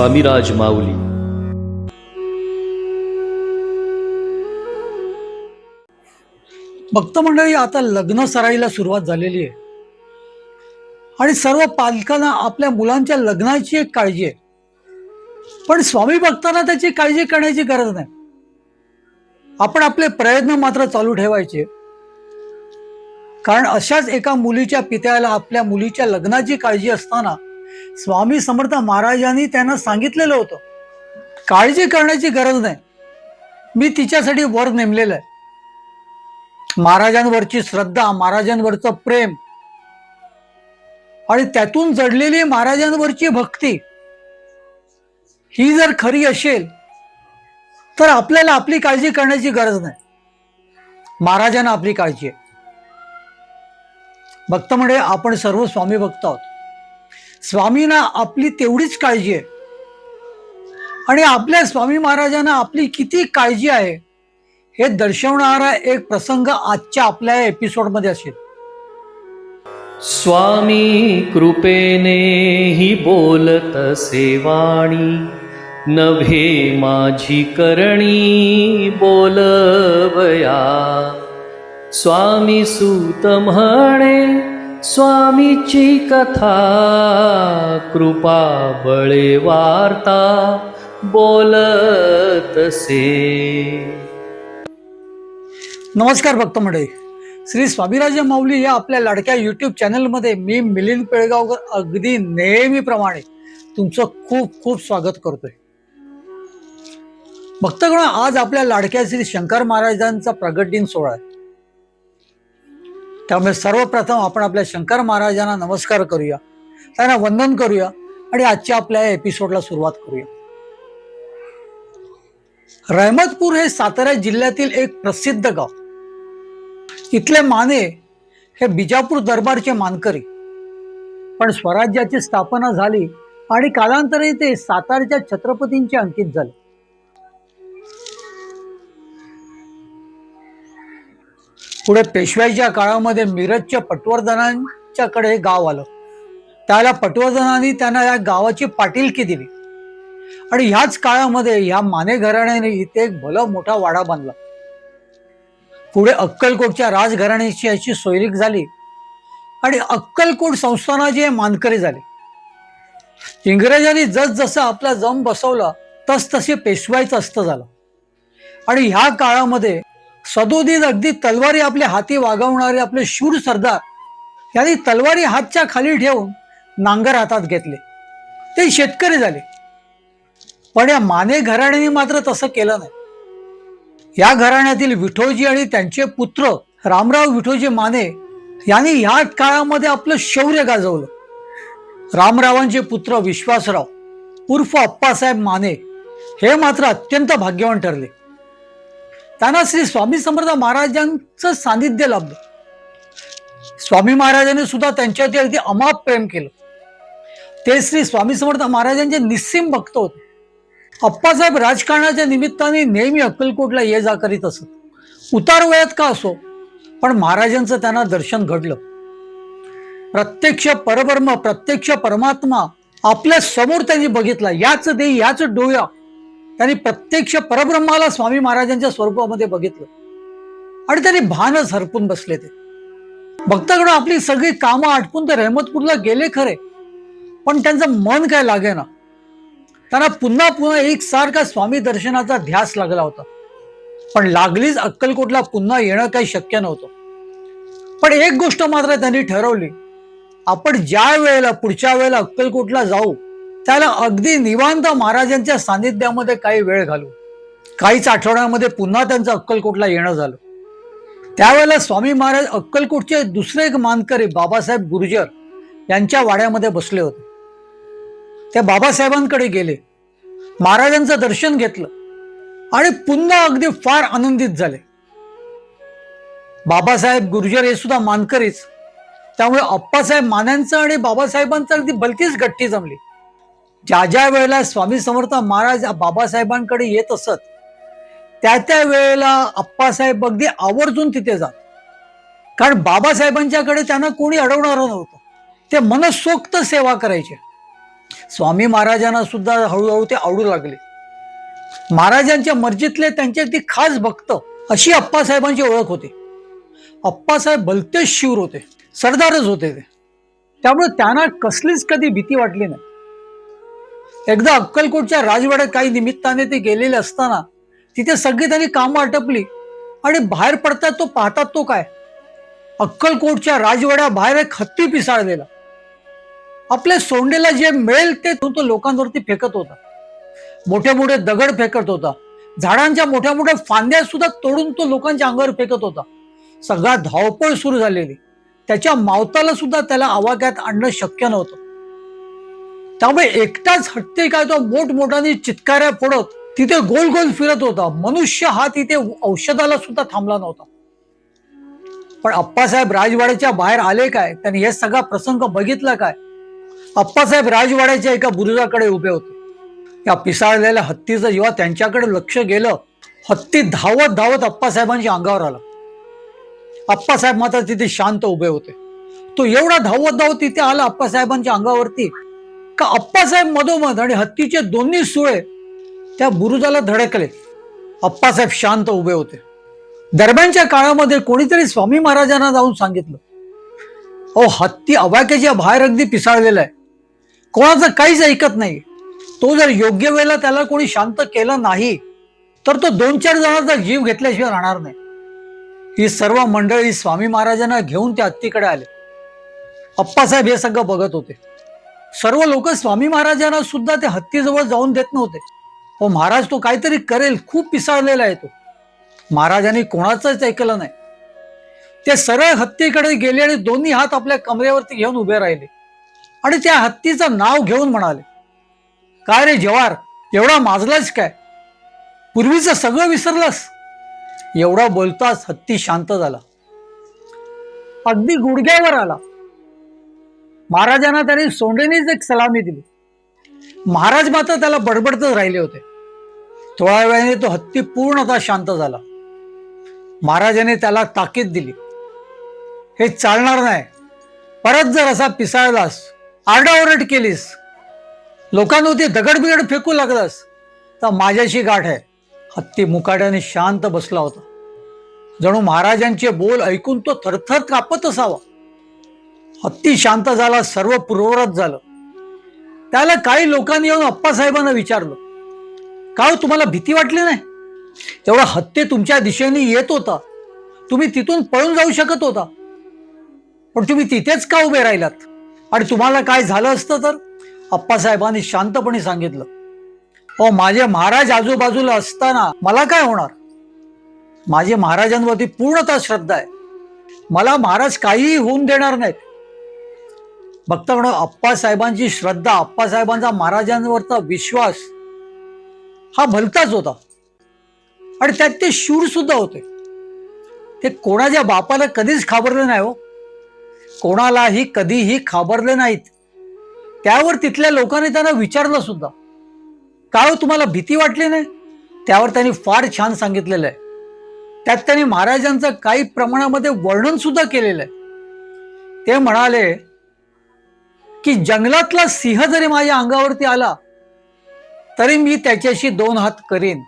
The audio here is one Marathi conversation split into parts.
स्वामीराज माऊली भक्त मंडळी आता लग्न सराईला सुरुवात झालेली आहे. आणि सर्व पालकांना आपल्या मुलांच्या लग्नाची एक काळजी आहे. पण स्वामी भक्तांना त्याची काळजी करण्याची गरज नाही. आपण आपले प्रयत्न मात्र चालू ठेवायचे. कारण अशाच एका मुलीच्या पित्याला आपल्या मुलीच्या लग्नाची काळजी असताना स्वामी समर्थ महाराजांनी त्यांना सांगितलेलं होतं. काळजी करण्याची गरज नाही. मी तिच्यासाठी वर नेमलेलं आहे. महाराजांवरची श्रद्धा महाराजांवरचं प्रेम आणि त्यातून जडलेली महाराजांवरची भक्ती ही जर खरी असेल तर आपल्याला आपली काळजी करण्याची गरज नाही. महाराजांना आपली काळजी आहे. भक्त म्हणजे आपण सर्व स्वामी भक्त आहोत. स्वामींना आपली तेवढीच काळजी आहे. आणि आपल्या स्वामी महाराजांना आपली किती काळजी आहे हे दर्शवणारा एक प्रसंग आजच्या आपल्या एपिसोडमध्ये असेल. स्वामी कृपेने ही बोलत सेवाणी नभे माझी करणी बोलवया. स्वामी सूत म्हणे स्वामीची कथा कृपा बळे वार्ता बोलतसे नमस्कार भक्त मंडळी. श्री स्वामीराज माऊली या आपल्या लाडक्या युट्यूब चॅनलमध्ये मी मिलिंद पेळगावकर अगदी नेहमीप्रमाणे तुमचं खूप खूप स्वागत करतोय. भक्तगण आज आपल्या लाडक्या श्री शंकर महाराजांचा प्रगट दिन सोहळा आहे. त्यामुळे सर्वप्रथम आपण आपल्या शंकर महाराजांना नमस्कार करूया. त्यांना वंदन करूया आणि आजच्या आपल्या एपिसोडला सुरुवात करूया. रहमतपूर हे सातारा जिल्ह्यातील एक प्रसिद्ध गाव. इथले माने हे बिजापूर दरबारचे मानकरी. पण स्वराज्याची स्थापना झाली आणि कालांतराने ते सातारच्या छत्रपतींचे अंकित झाले. पुढे पेशव्याच्या काळामध्ये मिरजच्या पटवर्धनांच्याकडे हे गाव आलं. त्याला पटवर्धनांनी त्यांना या गावाची पाटीलकी दिली. आणि ह्याच काळामध्ये ह्या माने घराण्याने इथे एक भला मोठा वाडा बांधला. पुढे अक्कलकोटच्या राजघराण्याची याची सोयरीक झाली. आणि अक्कलकोट संस्थानाचे मानकरी झाले. इंग्रजांनी जसजसं आपला जम बसवला तस तसे पेशवायचं असतं झालं. आणि ह्या काळामध्ये सदोदित अगदी तलवारी आपल्या हाती वागवणारे आपले शूर सरदार यांनी तलवारी हातच्या खाली ठेवून नांगर हातात घेतले. ते शेतकरी झाले. पण या माने घराण्याने मात्र तसं केलं नाही. या घराण्यातील विठोजी आणि त्यांचे पुत्र रामराव विठोजी माने यांनी ह्या काळामध्ये आपलं शौर्य गाजवलं. रामरावांचे पुत्र विश्वासराव उर्फ अप्पासाहेब माने हे मात्र अत्यंत भाग्यवान ठरले. त्यांना श्री स्वामी समर्थ महाराजांचं सानिध्य लाभलं. स्वामी महाराजांनी सुद्धा त्यांच्यावरती अगदी अमाप प्रेम केलं. ते श्री स्वामी समर्थ महाराजांचे निस्सीम भक्त होते. अप्पासाहेब राजकारणाच्या निमित्ताने नेहमी अक्कलकोटला ये जा करीत असत. उतार वयात का असो पण महाराजांचं त्यांना दर्शन घडलं. प्रत्यक्ष परब्रह्म प्रत्यक्ष परमात्मा आपल्यासमोर त्यांनी बघितला. याच दे याच डोळ्या त्यांनी प्रत्यक्ष परब्रह्माला स्वामी महाराजांच्या स्वरूपामध्ये बघितलं. आणि त्यांनी भानच हरपून बसले ते. भक्ताकडं आपली सगळी कामं आटपून ते रहमतपूरला गेले खरे. पण त्यांचं मन काय लागे ना त्यांना पुन्हा पुन्हा एकसारखा स्वामी दर्शनाचा ध्यास लागला होता. पण लागलीच अक्कलकोटला पुन्हा येणं काही शक्य नव्हतं. पण एक गोष्ट मात्र त्यांनी ठरवली. आपण ज्या वेळेला पुढच्या वेळेला अक्कलकोटला जाऊ त्याला अगदी निवांत महाराजांच्या सानिध्यामध्ये काही वेळ घालू. काहीच आठवड्यामध्ये पुन्हा त्यांचं अक्कलकोटला येणं झालं. त्यावेळेला स्वामी महाराज अक्कलकोटचे दुसरे एक मानकरी बाबासाहेब गुर्जर यांच्या वाड्यामध्ये बसले होते. त्या बाबासाहेबांकडे गेले. महाराजांचं दर्शन घेतलं आणि पुन्हा अगदी फार आनंदित झाले. बाबासाहेब गुर्जर हे सुद्धा मानकरीच. त्यामुळे अप्पासाहेब मान्यांचं आणि बाबासाहेबांचं अगदी भलतीच गट्टी जमली. ज्या ज्या वेळेला स्वामी समर्थ महाराज बाबासाहेबांकडे येत असत त्या त्या वेळेला अप्पासाहेब अगदी आवर्जून तिथे जात. कारण बाबासाहेबांच्याकडे त्यांना कोणी अडवणार नव्हतं. ते मनसोक्त सेवा करायचे. स्वामी महाराजांना सुद्धा हळूहळू ते आवडू लागले. महाराजांच्या मर्जीतले त्यांचे ती खास भक्त अशी अप्पासाहेबांची ओळख होती. अप्पासाहेब भलतेच शिवर होते सरदारच होते ते. त्यामुळे त्यांना कसलीच कधी भीती वाटली नाही. एकदा अक्कलकोटच्या राजवाड्यात काही निमित्ताने ते गेलेले असताना तिथे सगळी त्यांनी कामं आटपली आणि बाहेर पडतात तो पाहतात तो काय? अक्कलकोटच्या राजवाड्या बाहेर एक हत्ती पिसाळलेला. आपल्या सोंडेला जे मिळेल ते तो तो लोकांवरती फेकत होता. मोठे मोठे दगड फेकत होता. झाडांच्या मोठ्या मोठ्या फांद्या सुद्धा तोडून तो लोकांच्या अंगावर फेकत होता. सगळा धावपळ सुरू झालेली. त्याच्या मावताला सुद्धा त्याला आवाक्यात आणणं शक्य नव्हतं. त्यामुळे एकटाच हत्ती काय तो मोठमोठाने चितकाऱ्या फोडत तिथे गोल गोल फिरत होता. मनुष्य हा तिथे औषधाला सुद्धा थांबला नव्हता. पण अप्पासाहेब राजवाड्याच्या बाहेर आले काय? त्यांनी हे सगळा प्रसंग बघितला काय? अप्पासाहेब राजवाड्याच्या एका बुरुजाकडे उभे होते. या पिसाळलेल्या हत्तीचं जेव्हा त्यांच्याकडे लक्ष गेलं हत्ती धावत धावत अप्पासाहेबांच्या अंगावर आला. अप्पासाहेब मात्र तिथे शांत उभे होते. तो एवढा धावत धावत तिथे आला अप्पासाहेबांच्या अंगावरती का अप्पासाहेब मधोमध आणि हत्तीचे दोन्ही सुळे त्या बुरुजाला धडकले. अप्पासाहेब शांत उभे होते. दरम्यानच्या काळामध्ये कोणीतरी स्वामी महाराजांना जाऊन सांगितलं अहो हत्ती अवाक्याच्या बाहेर अगदी पिसाळलेला आहे. कोणाचं काहीच ऐकत नाही. तो जर योग्य वेळेला त्याला कोणी शांत केलं नाही तर तो दोन चार जणांचा जीव घेतल्याशिवाय राहणार नाही. ही सर्व मंडळी स्वामी महाराजांना घेऊन त्या हत्तीकडे आले. अप्पासाहेब हे सगळं बघत होते. सर्व लोक स्वामी महाराजांना सुद्धा ते हत्तीजवळ जाऊन देत नव्हते. हो महाराज तो काहीतरी करेल खूप पिसाळलेला आहे तो. महाराजांनी कोणाचंच ऐकलं नाही. ते सरळ हत्तीकडे गेले आणि दोन्ही हात आपल्या कमरेवरती घेऊन उभे राहिले. आणि त्या हत्तीचं नाव घेऊन म्हणाले काय रे जवार एवढा माजलाच काय? पूर्वीचं सगळं विसरलास? एवढा बोलताच हत्ती शांत झाला. अगदी गुडघ्यावर आला. महाराजांना त्याने सोंडेनीच एक सलामी दिली. महाराज मात्र त्याला बडबडतच राहिले होते. थोड्या वेळाने तो हत्ती पूर्णतः शांत झाला. महाराजाने त्याला ताकीद दिली. हे चालणार नाही. परत जर असा पिसाळलास आरडाओरड केलीस लोकांवरती दगड बिगड फेकू लागलास तर माझ्याशी गाठ आहे. हत्ती मुकाट्याने शांत बसला होता. जणू महाराजांचे बोल ऐकून तो थरथर कापत असावा. हत्ती शांत झाला सर्व पूर्ववत झालं. त्याला काही लोकांनी येऊन अप्पासाहेबांना विचारलं. का हो तुम्हाला भीती वाटली नाही? तेवढा हत्ती तुमच्या दिशेने येत होता. तुम्ही तिथून पळून जाऊ शकत होता. पण तुम्ही तिथेच का उभे राहिलात? आणि तुम्हाला काय झालं असतं तर? अप्पासाहेबांनी शांतपणे सांगितलं. हो माझे महाराज आजूबाजूला असताना मला काय होणार? माझे महाराजांवरती पूर्णतः श्रद्धा आहे. मला महाराज काहीही होऊन देणार नाहीत. भक्तगण अप्पासाहेबांची श्रद्धा अप्पासाहेबांचा महाराजांवरचा विश्वास हा भलताच होता. आणि त्यात ते शूर सुद्धा होते. ते कोणाच्या बापाला कधीच खाबरले नाही हो. कोणालाही कधीही खाबरले नाहीत. त्यावर तिथल्या लोकांनी त्यांना विचारलं सुद्धा. काय हो तुम्हाला भीती वाटली नाही? त्यावर त्यांनी फार छान सांगितलेलं आहे. त्यात त्यांनी महाराजांचं काही प्रमाणामध्ये वर्णन सुद्धा केलेलं आहे. ते म्हणाले की जंगलातला सिंह जरी माझ्या अंगावरती आला तरी मी त्याच्याशी दोन हात करेन.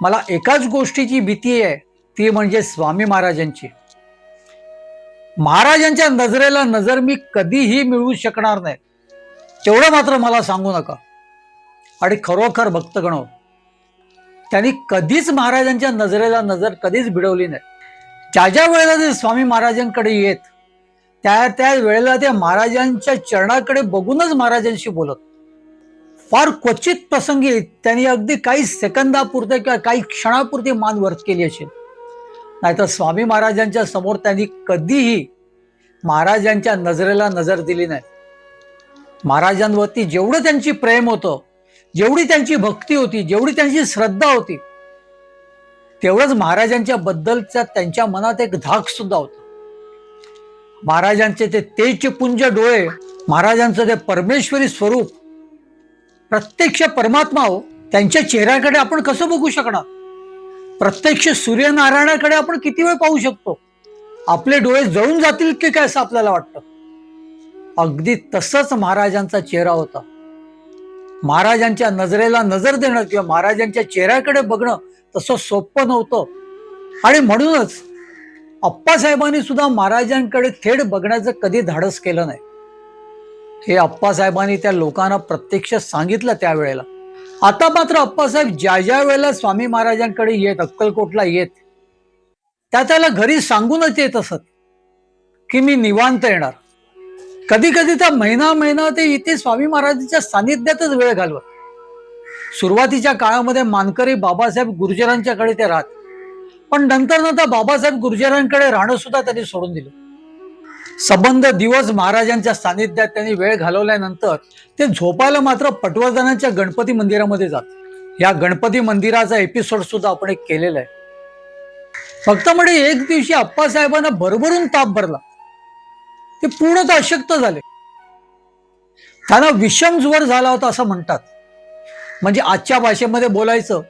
मला एकाच गोष्टीची भीती आहे ती म्हणजे स्वामी महाराजांची. महाराजांच्या नजरेला नजर मी कधीही मिळवू शकणार नाही. तेवढं मात्र मला सांगू नका. आणि खरोखर भक्तगण त्यांनी कधीच महाराजांच्या नजरेला नजर कधीच भिडवली नाही. ज्या ज्या वेळेला ते स्वामी महाराजांकडे येत त्या त्या वेळेला ते महाराजांच्या चरणाकडे बघूनच महाराजांशी बोलत. फार क्वचित प्रसंगी त्यांनी अगदी काही सेकंदापुरते किंवा काही क्षणापुरती मान वर्त केली असेल. नाहीतर स्वामी महाराजांच्या समोर त्यांनी कधीही महाराजांच्या नजरेला नजर दिली नाही. महाराजांवरती जेवढं त्यांची प्रेम होतं जेवढी त्यांची भक्ती होती जेवढी त्यांची श्रद्धा होती तेवढंच महाराजांच्या बद्दलचा त्यांच्या मनात एक धाक सुद्धा होता. महाराजांचे ते तेजचे पुंज डोळे महाराजांचं ते परमेश्वरी स्वरूप प्रत्यक्ष परमात्मा हो त्यांच्या चेहऱ्याकडे आपण कसं बघू शकणार? प्रत्यक्ष सूर्यनारायणाकडे आपण किती वेळ पाहू शकतो? आपले डोळे जळून जातील की काय असं आपल्याला वाटतं? अगदी तसंच महाराजांचा चेहरा होता. महाराजांच्या नजरेला नजर देणं किंवा महाराजांच्या चेहऱ्याकडे बघणं तसं सोपं नव्हतं. आणि म्हणूनच अप्पासाहेबांनी सुद्धा महाराजांकडे थेट बघण्याचं कधी धाडस केलं नाही. हे अप्पासाहेबांनी त्या लोकांना प्रत्यक्ष सांगितलं त्यावेळेला. आता मात्र अप्पासाहेब ज्या ज्या वेळेला स्वामी महाराजांकडे येत अक्कलकोटला येत त्या त्याला घरी सांगूनच येत असत की मी निवांत येणार. कधी कधी तर महिना महिना ते इथे स्वामी महाराजांच्या सानिध्यातच वेळ घालवत. सुरुवातीच्या काळामध्ये मानकरी बाबासाहेब गुर्जरांच्याकडे ते राहत. पण नंतर नंतर बाबासाहेब गुर्जरांकडे राहणं सुद्धा त्यांनी सोडून दिलं. संबंध दिवस महाराजांच्या सानिध्यात त्यांनी वेळ घालवल्यानंतर ते झोपायला मात्र पटवर्धनाच्या गणपती मंदिरामध्ये जात. या गणपती मंदिराचा एपिसोड सुद्धा आपण एक केलेला आहे. फक्त म्हणजे एक दिवशी अप्पासाहेबांना भरभरून ताप भरला. ते पूर्णतः अशक्त झाले. त्यांना विषम ज्वर झाला होता असं म्हणतात. म्हणजे आजच्या भाषेमध्ये बोलायचं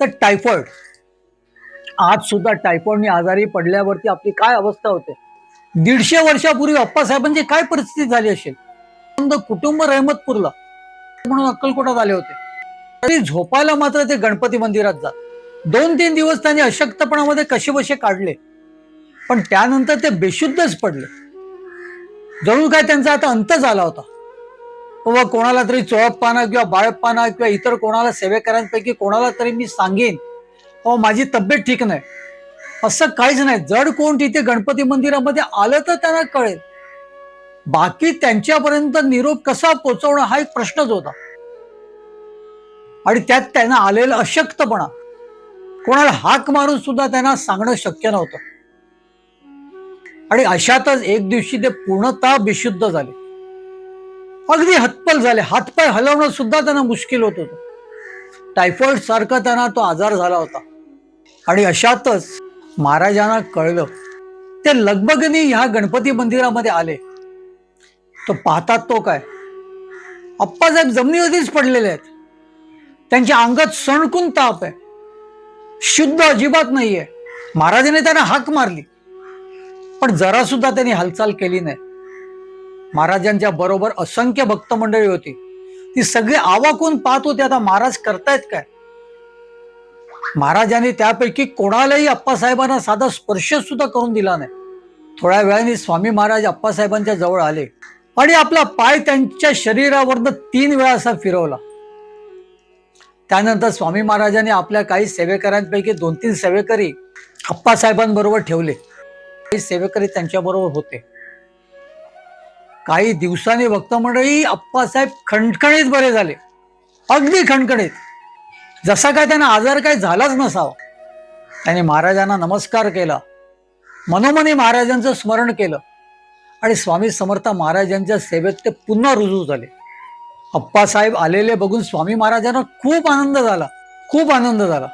तर टायफॉइड आज सुद्धा टायफॉइडने आजारी पडल्यावरती आपली काय अवस्था होते? दीडशे वर्षापूर्वी अप्पासाहेबांची काय परिस्थिती झाली असेल? कुटुंब रहमतपूरला. म्हणून अक्कलकोटात आले होते. तरी झोपायला मात्र ते गणपती मंदिरात जात. दोन तीन दिवस त्यांनी अशक्तपणामध्ये कसे बसे काढले. पण त्यानंतर ते बेशुद्धच पडले. जणू काय त्यांचा आता अंत झाला होता. व कोणाला तरी चोळप्पाना किंवा बाळप्पाना किंवा इतर कोणाला सेवेकरांपैकी कोणाला तरी मी सांगेन. अहो माझी तब्येत ठीक नाही. असं काहीच नाही. जड कोण तिथे गणपती मंदिरामध्ये आलं तर त्यांना कळेल. बाकी त्यांच्यापर्यंत निरोप कसा पोचवणं हा एक प्रश्नच होता. आणि त्यात त्यांना आलेला अशक्तपणा. कोणाला हाक मारून सुद्धा त्यांना सांगणं शक्य नव्हतं. आणि अशातच एक दिवशी ते पूर्णतः विशुद्ध झाले. अगदी हतपल झाले. हातपाय हलवणं सुद्धा त्यांना मुश्किल होत होतं. टायफॉइड सारखा त्यांना तो आजार झाला होता. आणि अशातच महाराजांना कळलं. ते लगबगनी ह्या गणपती मंदिरामध्ये आले. तो पाहतात तो काय? अप्पासाहेब जमिनीवरतीच पडलेले आहेत. त्यांच्या अंगात सणकून ताप आहे. शुद्ध अजिबात नाहीये. महाराजांनी त्यांना हाक मारली. पण जरा सुद्धा त्यांनी हालचाल केली नाही. महाराजांच्या बरोबर असंख्य भक्त मंडळी होती. ती सगळी आवाकून पाहत होती आता महाराज करतायत काय? महाराजांनी त्यापैकी कोणालाही अप्पासाहेबांना साधा स्पर्श सुद्धा करून दिला नाही. थोड्या वेळाने स्वामी महाराज अप्पासाहेबांच्या जवळ आले आणि आपला पाय त्यांच्या शरीरावरनं तीन वेळा असा फिरवला. त्यानंतर स्वामी महाराजांनी आपल्या काही सेवेकऱ्यांपैकी दोन तीन सेवेकरी अप्पासाहेबांबरोबर ठेवले. काही सेवेकरी त्यांच्याबरोबर होते. काही दिवसांनी भक्त मंडळी अप्पासाहेब खणखणीत बरे झाले. अगदी खणखणीत. जसा काय त्यांना आजार काय झालाच नसावा. त्यांनी महाराजांना नमस्कार केला. मनोमनी महाराजांचं स्मरण केलं. आणि स्वामी समर्थ महाराजांच्या सेवेत ते पुन्हा रुजू झाले. अप्पासाहेब आलेले बघून स्वामी महाराजांना खूप आनंद झाला. खूप आनंद झाला.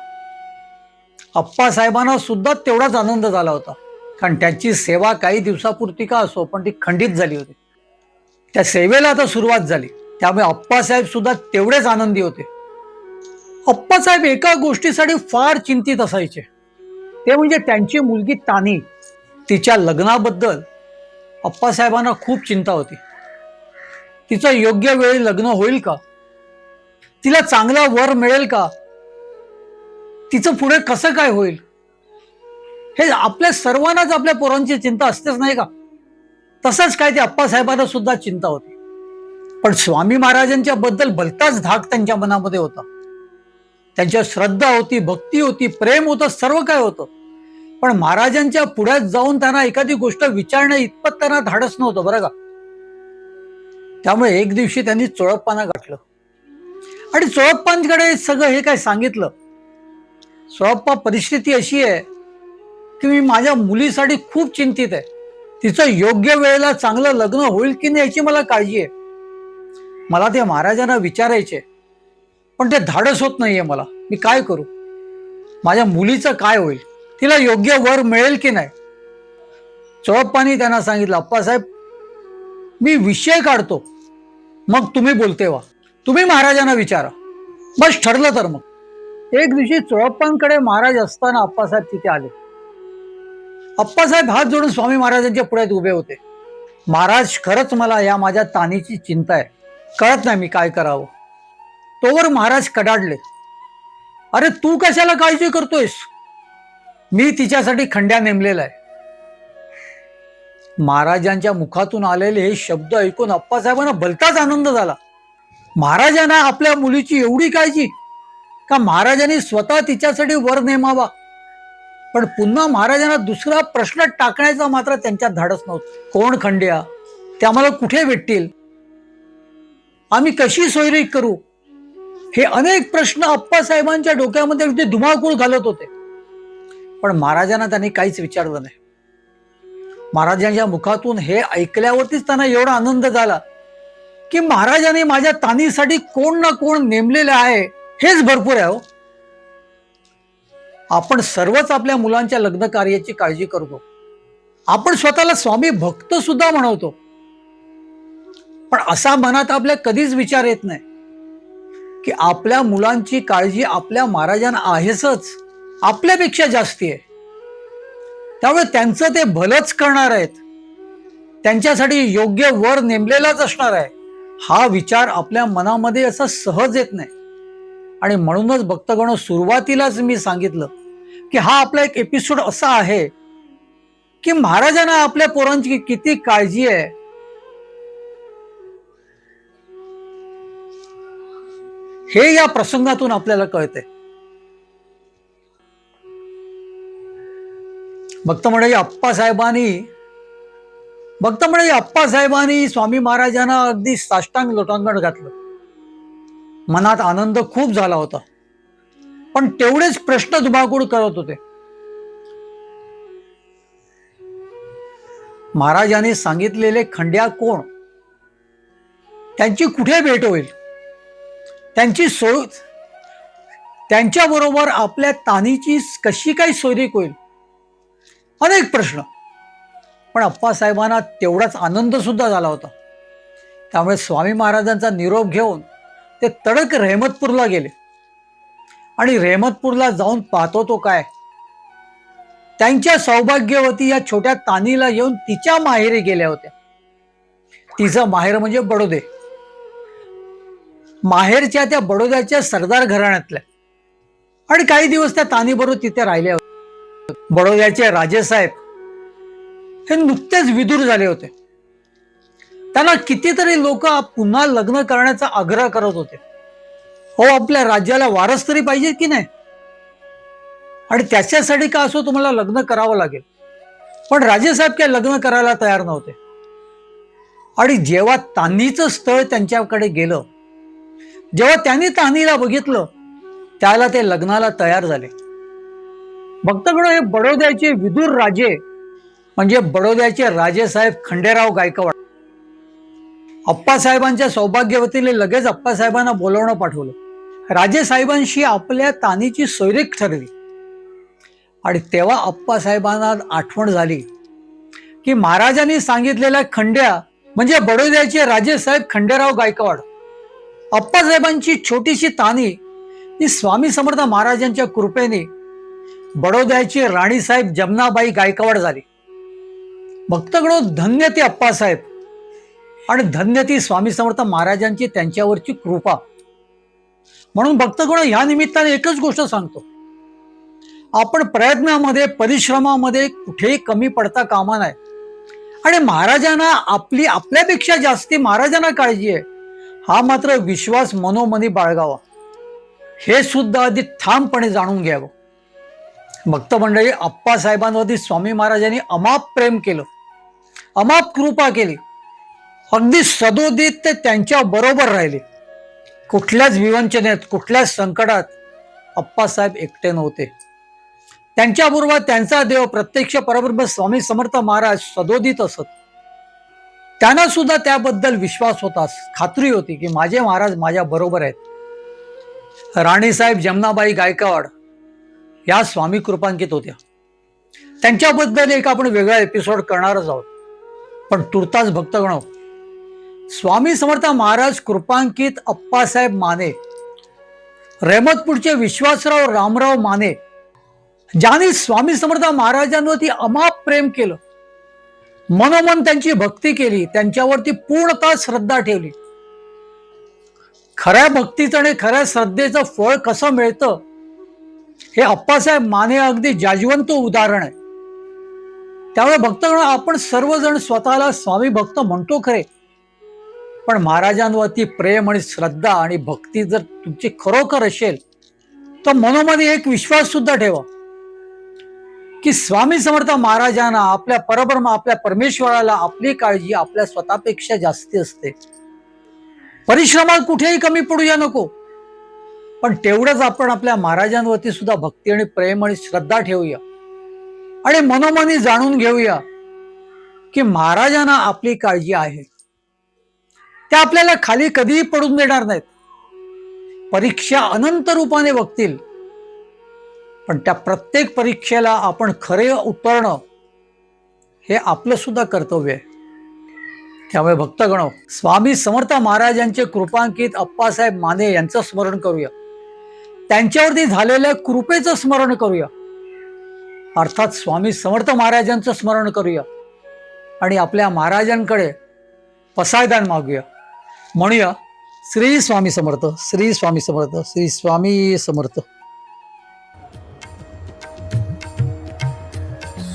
अप्पासाहेबांना सुद्धा तेवढाच आनंद झाला होता. कारण त्यांची सेवा काही दिवसापुरती का असो पण ती खंडित झाली होती. त्या सेवेला आता सुरुवात झाली. त्यामुळे अप्पासाहेब सुद्धा तेवढेच आनंदी होते. अप्पासाहेब एका गोष्टीसाठी फार चिंतित असायचे. ते म्हणजे त्यांची मुलगी तानी तिच्या लग्नाबद्दल अप्पासाहेबांना खूप चिंता होती. तिचं योग्य वेळी लग्न होईल का? तिला चांगला वर मिळेल का? तिचं पुढे कसं काय होईल? हे आपल्या सर्वांनाच आपल्या पोरांची चिंता असतेच नाही का? तसंच काय ते अप्पासाहेबांना सुद्धा चिंता होती. पण स्वामी महाराजांच्या बद्दल भलताच धाक त्यांच्या मनामध्ये होता. त्यांच्या श्रद्धा होती भक्ती होती प्रेम होतं सर्व काय होतं. पण महाराजांच्या पुढ्यात जाऊन त्यांना एखादी गोष्ट विचारणं इतपत त्यांना धाडस नव्हतं बरं का? त्यामुळे एक दिवशी त्यांनी चोळप्पांना गाठलं. आणि चोळप्पांकडे सगळं हे काय सांगितलं? चोळप्पा परिस्थिती अशी आहे की मी माझ्या मुलीसाठी खूप चिंतित आहे. तिचं योग्य वेळेला चांगलं लग्न होईल की नाही याची मला काळजी आहे. मला ते महाराजांना विचारायचे. पण ते धाडस होत नाहीये मला. मी काय करू? माझ्या मुलीचं काय होईल? तिला योग्य वर मिळेल की नाही? चोळप्पानी त्यांना सांगितलं अप्पासाहेब मी विषय काढतो. मग तुम्ही बोलते वा तुम्ही महाराजांना विचारा. बस ठरलं तर मग. एक दिवशी चोळप्पांकडे महाराज असताना अप्पासाहेब तिथे आले. अप्पासाहेब हात जोडून स्वामी महाराजांच्या पुढ्यात उभे होते. महाराज खरंच मला या माझ्या तानीची चिंता आहे. कळत नाही मी काय करावं. तोवर महाराज कडाडले. अरे तू कशाला काळजी करतोयस? मी तिच्यासाठी खंड्या नेमलेला आहे. महाराजांच्या मुखातून आलेले हे शब्द ऐकून अप्पासाहेबांना भलताच आनंद झाला. महाराजांना आपल्या मुलीची एवढी काळजी का महाराजांनी स्वतः तिच्यासाठी वर नेमावा? पण पुन्हा महाराजांना दुसरा प्रश्न टाकण्याचा मात्र त्यांच्यात धाडस नव्हतं. कोण खंड्या? ते आम्हाला कुठे भेटतील? आम्ही कशी सोयरी करू? हे अनेक प्रश्न आप्पासाहेबांच्या डोक्यामध्ये अगदी धुमाकूळ घालत होते. पण महाराजांना त्यांनी काहीच विचारलं नाही. महाराजांच्या मुखातून हे ऐकल्यावरतीच त्यांना एवढा आनंद झाला की महाराजांनी माझ्या तानीसाठी कोण ना कोण नेमलेलं आहे हेच भरपूर आहे हो. आपण सर्वच आपल्या मुलांच्या लग्न कार्याची काळजी करतो. आपण स्वतःला स्वामी भक्त सुद्धा म्हणवतो. पण असा मनात आपल्या कधीच विचार येत नाही. की आपल्या मुलांची काळजी आपल्या महाराजांना आहेसच. आपल्यापेक्षा जास्ती आहे. त्यामुळे त्यांचं ते भलंच करणार आहेत. त्यांच्यासाठी योग्य वर नेमलेलाच असणार आहे. हा विचार आपल्या मनामध्ये असा सहज येत नाही. आणि म्हणूनच भक्तगण सुरुवातीलाच मी सांगितलं की हा आपला एक एपिसोड असा आहे की महाराजांना आपल्या पोरांची किती काळजी आहे. हे या प्रसंगातून आपल्याला कळते भक्त म्हणजे अप्पासाहेबांनी भक्त म्हणजे अप्पासाहेबांनी स्वामी महाराजांना अगदी साष्टांग लोटांगण घातलं. मनात आनंद खूप झाला होता. पण तेवढेच प्रश्न धुमाकूळ करत होते. महाराजांनी सांगितलेले खंड्या कोण? त्यांची कुठे भेट होईल? त्यांची सोय त्यांच्याबरोबर आपल्या तानीची कशी काय सोयरीक होईल? अनेक प्रश्न. पण अप्पासाहेबांना तेवढाच आनंद सुद्धा झाला होता. त्यामुळे स्वामी महाराजांचा निरोप घेऊन ते तडक रेहमतपूरला गेले. आणि रेहमतपूरला जाऊन पाहतो तो काय? त्यांच्या सौभाग्यवती या छोट्या तानीला येऊन तिच्या माहेरी गेल्या होत्या. तिचं माहेर म्हणजे बडोदे. माहेरच्या त्या बडोद्याच्या सरदार घराण्यातल्या. आणि काही दिवस त्या तानीबरोबर तिथे राहिल्या होत्या बडोद्याचे राजेसाहेब हे नुकतेच विदूर झाले होते. त्यांना कितीतरी लोक पुन्हा लग्न करण्याचा आग्रह करत होते. हो आपल्या राज्याला वारस तरी पाहिजे की नाही? आणि त्याच्यासाठी का असो तुम्हाला लग्न करावं लागेल? पण राजेसाहेब काय लग्न करायला तयार नव्हते. आणि जेव्हा तांदीचं स्थळ त्यांच्याकडे गेलं जेव्हा त्यांनी तानीला बघितलं त्याला ते लग्नाला तयार झाले. भक्तगड हे बडोद्याचे विदूर राजे म्हणजे बडोद्याचे राजेसाहेब खंडेराव गायकवाड. अप्पासाहेबांच्या सौभाग्यवतीने लगेच अप्पासाहेबांना बोलवणं पाठवलं. राजेसाहेबांशी आपल्या तानीची सोयरीक ठरली. आणि तेव्हा अप्पासाहेबांना आठवण झाली की महाराजांनी सांगितलेल्या खंड्या म्हणजे बडोद्याचे राजेसाहेब खंडेराव गायकवाड अप्पासाहेबांची छोटीशी तानी ही स्वामी समर्थ महाराजांच्या कृपेने बडोद्याची राणीसाहेब जमनाबाई गायकवाड झाली. भक्तगडो धन्य ते अप्पासाहेब आणि धन्य ती स्वामी समर्थ महाराजांची त्यांच्यावरची कृपा. म्हणून भक्तगण ह्या निमित्ताने एकच गोष्ट सांगतो. आपण प्रयत्नामध्ये परिश्रमामध्ये कुठेही कमी पडता कामा नाही आणि महाराजांना आपली आपल्यापेक्षा जास्ती महाराजांना काळजी आहे. हा मात्र विश्वास मनोमनी बाळगावा. हे सुद्धा आधी ठामपणे जाणून घ्यावं. भक्त मंडळी अप्पासाहेबांवरती स्वामी महाराजांनी अमाप प्रेम केलं. अमाप कृपा केली. अगदी सदोदित ते त्यांच्या बरोबर राहिले. कुठल्याच विवंचनेत कुठल्याच संकटात अप्पासाहेब एकटे नव्हते. त्यांच्याबरोबर त्यांचा देव प्रत्यक्ष परब्रह्म स्वामी समर्थ महाराज सदोदित असत. त्यांना सुद्धा त्याबद्दल विश्वास होता खात्री होती की माझे महाराज माझ्या बरोबर आहेत. राणीसाहेब जमनाबाई गायकवाड या स्वामी कृपांकित होत्या. त्यांच्याबद्दल एक आपण वेगळा एपिसोड करणारच आहोत. पण तुर्तास भक्तगण स्वामी समर्थ महाराज कृपांकित अप्पासाहेब माने रेमतपूरचे विश्वासराव रामराव माने ज्यांनी स्वामी समर्थ महाराजांवरती अमाप प्रेम केलं मनोमन त्यांची भक्ती केली त्यांच्यावरती पूर्णतः श्रद्धा ठेवली. खऱ्या भक्तीचं आणि खऱ्या श्रद्धेचं फळ कसं मिळतं हे अप्पासाहेब माने अगदी जाजवंत उदाहरण आहे. त्यामुळे भक्तगण आपण सर्वजण स्वतःला स्वामी भक्त म्हणतो खरे. पण महाराजांवरती प्रेम आणि श्रद्धा आणि भक्ती जर तुमची खरोखर असेल तर मनोमनी एक विश्वास सुद्धा ठेवा. की स्वामी समर्थ महाराजांना आपल्या परब्रह्म आपल्या परमेश्वराला आपली काळजी आपल्या स्वतःपेक्षा जास्ती असते. परिश्रमात कुठेही कमी पडूया नको. पण तेवढंच आपण आपल्या महाराजांवरती सुद्धा भक्ती आणि प्रेम आणि श्रद्धा ठेवूया. आणि मनोमनी जाणून घेऊया की महाराजांना आपली काळजी आहे. त्या आपल्याला खाली कधीही पडून देणार नाहीत. परीक्षा अनंत रूपाने बघतील. पण त्या प्रत्येक परीक्षेला आपण खरे उतरणं हे आपलं सुद्धा कर्तव्य आहे. त्यामुळे भक्तगण स्वामी समर्थ महाराजांचे कृपांकित अप्पासाहेब माने यांचं स्मरण करूया. त्यांच्यावरती झालेल्या कृपेचं स्मरण करूया. अर्थात स्वामी समर्थ महाराजांचं स्मरण करूया. आणि आपल्या महाराजांकडे पसायदान मागूया. म्हणूया श्री स्वामी समर्थ श्री स्वामी समर्थ श्री स्वामी समर्थ.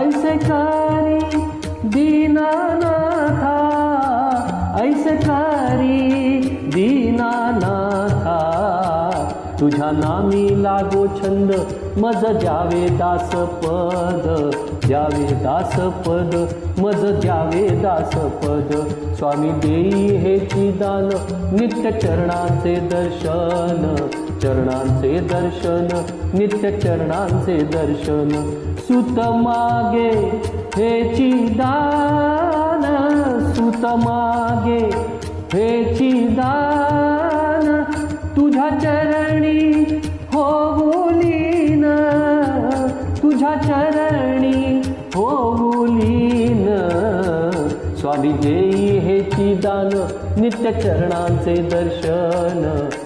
ऐसे करी दीनानाथा ऐसे करी दीनानाथा। तुझ्या नामी लागो छंद मज द्यावे दास पद द्यावे दास पद मज द्यावे दास पद स्वामी देई हे दान नित्य चरणाचे दर्शन। चरणांचे दर्शन नित्य चरणांचे दर्शन. सुत मागे हेची दान सुत मागे हेची दान तुझ्या चरणी होऊलीन तुझ्या चरणी होऊलीन स्वामी जेई हेची दान नित्य चरणांचे दर्शन.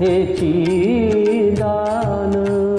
রেখেছি দানা।